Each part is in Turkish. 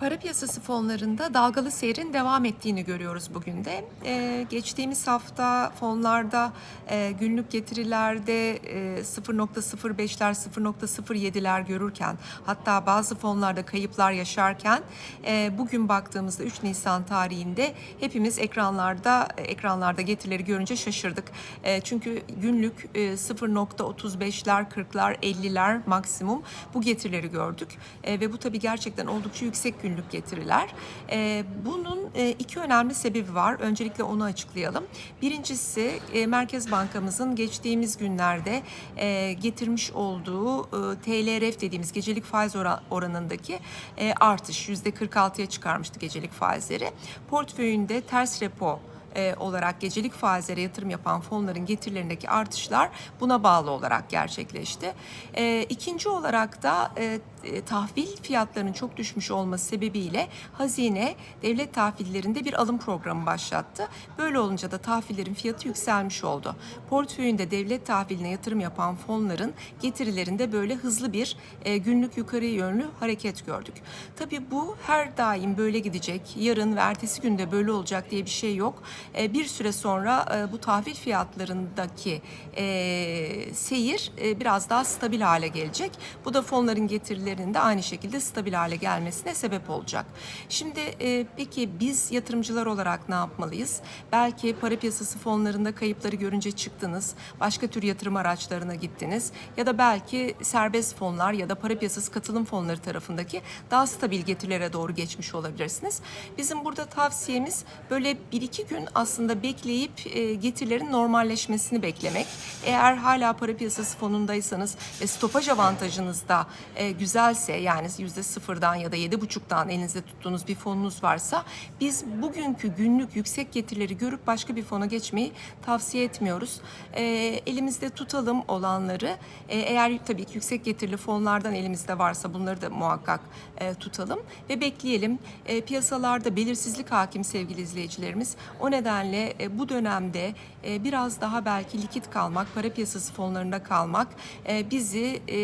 Para piyasası fonlarında dalgalı seyrin devam ettiğini görüyoruz bugün de. Ee, geçtiğimiz hafta fonlarda e, günlük getirilerde e, 0.05'ler 0.07'ler görürken hatta bazı fonlarda kayıplar yaşarken e, bugün baktığımızda 3 Nisan tarihinde hepimiz ekranlarda ekranlarda getirileri görünce şaşırdık. E, çünkü günlük e, 0.35'ler 40'lar 50'ler maksimum bu getirileri gördük. E, ve bu tabii gerçekten oldukça yüksek günlük getiriler. E, bunun e, iki önemli sebebi var. Öncelikle onu açıklayalım. Birincisi e, Merkez Bankamızın geçtiğimiz günlerde e, getirmiş olduğu e, TLRF dediğimiz gecelik faiz ora- oranındaki e, artış %46'ya çıkarmıştı gecelik faizleri. Portföyünde ters repo e, olarak gecelik faizlere yatırım yapan fonların getirilerindeki artışlar buna bağlı olarak gerçekleşti. E, ikinci olarak da e, e, tahvil fiyatlarının çok düşmüş olması sebebiyle hazine devlet tahvillerinde bir alım programı başlattı. Böyle olunca da tahvillerin fiyatı yükselmiş oldu. Portföyünde devlet tahviline yatırım yapan fonların getirilerinde böyle hızlı bir günlük yukarı yönlü hareket gördük. Tabii bu her daim böyle gidecek, yarın ve ertesi günde böyle olacak diye bir şey yok. E, bir süre sonra e, bu tahvil fiyatlarındaki e, seyir biraz daha stabil hale gelecek. Bu da fonların getirilerinde aynı şekilde stabil hale gelmesine sebep olacak. Şimdi peki biz yatırımcılar olarak ne yapmalıyız? Belki para piyasası fonlarında kayıpları görünce çıktınız, başka tür yatırım araçlarına gittiniz ya da belki serbest fonlar ya da para piyasası katılım fonları tarafındaki daha stabil getirilere doğru geçmiş olabilirsiniz. Bizim burada tavsiyemiz böyle bir iki gün aslında bekleyip e, getirilerin normalleşmesini beklemek. Eğer hala para piyasası fonundaysanız ve stopaj avantajınız da e, güzelse yani yüzde sıfırdan ya da yedi buçuktan elinizde tuttuğunuz bir fonunuz varsa biz bugünkü günlük yüksek getirileri görüp başka bir fona geçmeyi tavsiye etmiyoruz. E, elimizde tutalım olanları. Eğer tabii ki yüksek getirili fonlardan elimizde varsa bunları da muhakkak tutalım ve bekleyelim. Piyasalarda belirsizlik hakim sevgili izleyicilerimiz. O nedenle e, bu dönemde e, biraz daha belki likit kalmak, para piyasası fonlarında kalmak e, bizi e,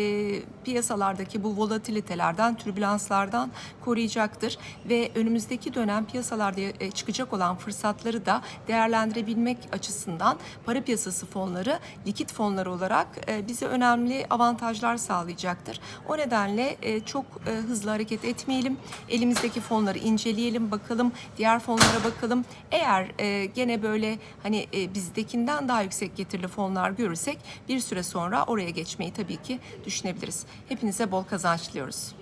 piyasalardaki bu volatilitelerden, türbülanslardan koruyacaktır ve önümüzdeki dönem piyasalarda e, çıkacak olan fırsatları da değerlendirebilmek açısından para piyasası fonları likit fonları olarak e, bize önemli avantajlar sağlayacaktır. O nedenle e, çok e, hızlı hareket etmeyelim. Elimizdeki fonları inceleyelim, bakalım, diğer fonlara bakalım. Eğer e, gene böyle hani e, bizdekinden daha yüksek getirili fonlar görürsek bir süre sonra oraya geçmeyi tabii ki düşünebiliriz. Hepinize bol kazanç diliyoruz.